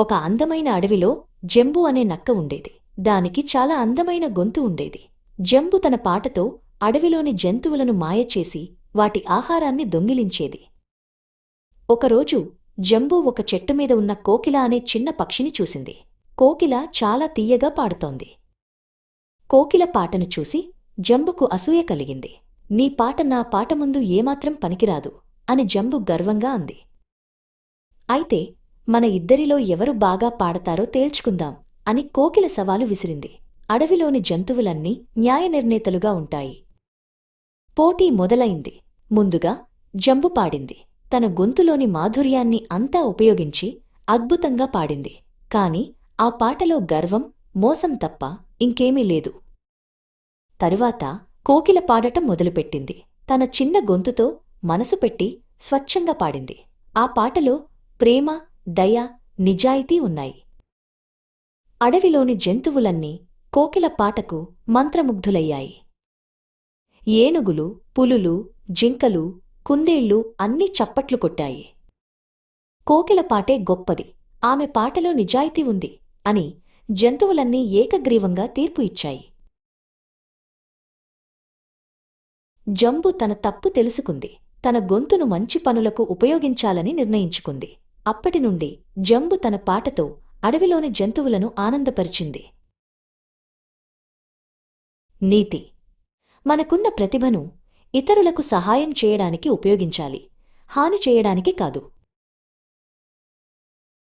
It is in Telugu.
ఒక అందమైన అడవిలో జంబు అనే నక్క ఉండేది. దానికి చాలా అందమైన గొంతు ఉండేది. జంబు తన పాటతో అడవిలోని జంతువులను మాయచేసి వాటి ఆహారాన్ని దొంగిలించేది. ఒకరోజు జంబు ఒక చెట్టు మీద ఉన్న కోకిల అనే చిన్న పక్షిని చూసింది. కోకిల చాలా తీయగా పాడుతోంది. కోకిల పాటను చూసి జంబుకు అసూయ కలిగింది. నీ పాట నా పాట ముందు ఏమాత్రం పనికిరాదు అని జంబు గర్వంగా అంది. అయితే మన ఇద్దరిలో ఎవరు బాగా పాడతారో తేల్చుకుందాం అని కోకిల సవాలు విసిరింది. అడవిలోని జంతువులన్నీ న్యాయనిర్ణేతలుగా ఉంటాయి. పోటీ మొదలైంది. ముందుగా జంబు పాడింది. తన గొంతులోని మాధుర్యాన్ని అంతా ఉపయోగించి అద్భుతంగా పాడింది. కాని ఆ పాటలో గర్వం మోసం తప్ప ఇంకేమీ లేదు. తరువాత కోకిల పాడటం మొదలుపెట్టింది. తన చిన్న గొంతుతో మనసు పెట్టి స్వచ్ఛంగా పాడింది. ఆ పాటలో ప్రేమ దయ నిజాయితీ ఉన్నాయి. అడవిలోని జంతువులన్నీ కోకిల పాటకు మంత్రముగ్ధులయ్యాయి. ఏనుగులు పులులు జింకలు కుందేళ్ళు అన్నీ చప్పట్లు కొట్టాయి. కోకిల పాటే గొప్పది ఆమె పాటలో నిజాయితీ ఉంది అని జంతువులన్నీ ఏకగ్రీవంగా తీర్పు ఇచ్చాయి. జంబు తన తప్పు తెలుసుకుంది తన గొంతును మంచి పనులకు ఉపయోగించాలని నిర్ణయించుకుంది. అప్పటినుండి జంబు తన పాటతో అడవిలోని జంతువులను ఆనందపరిచింది. నీతి. మనకున్న ప్రతిభను ఇతరులకు సహాయం చేయడానికి ఉపయోగించాలి. హాని చేయడానికి కాదు.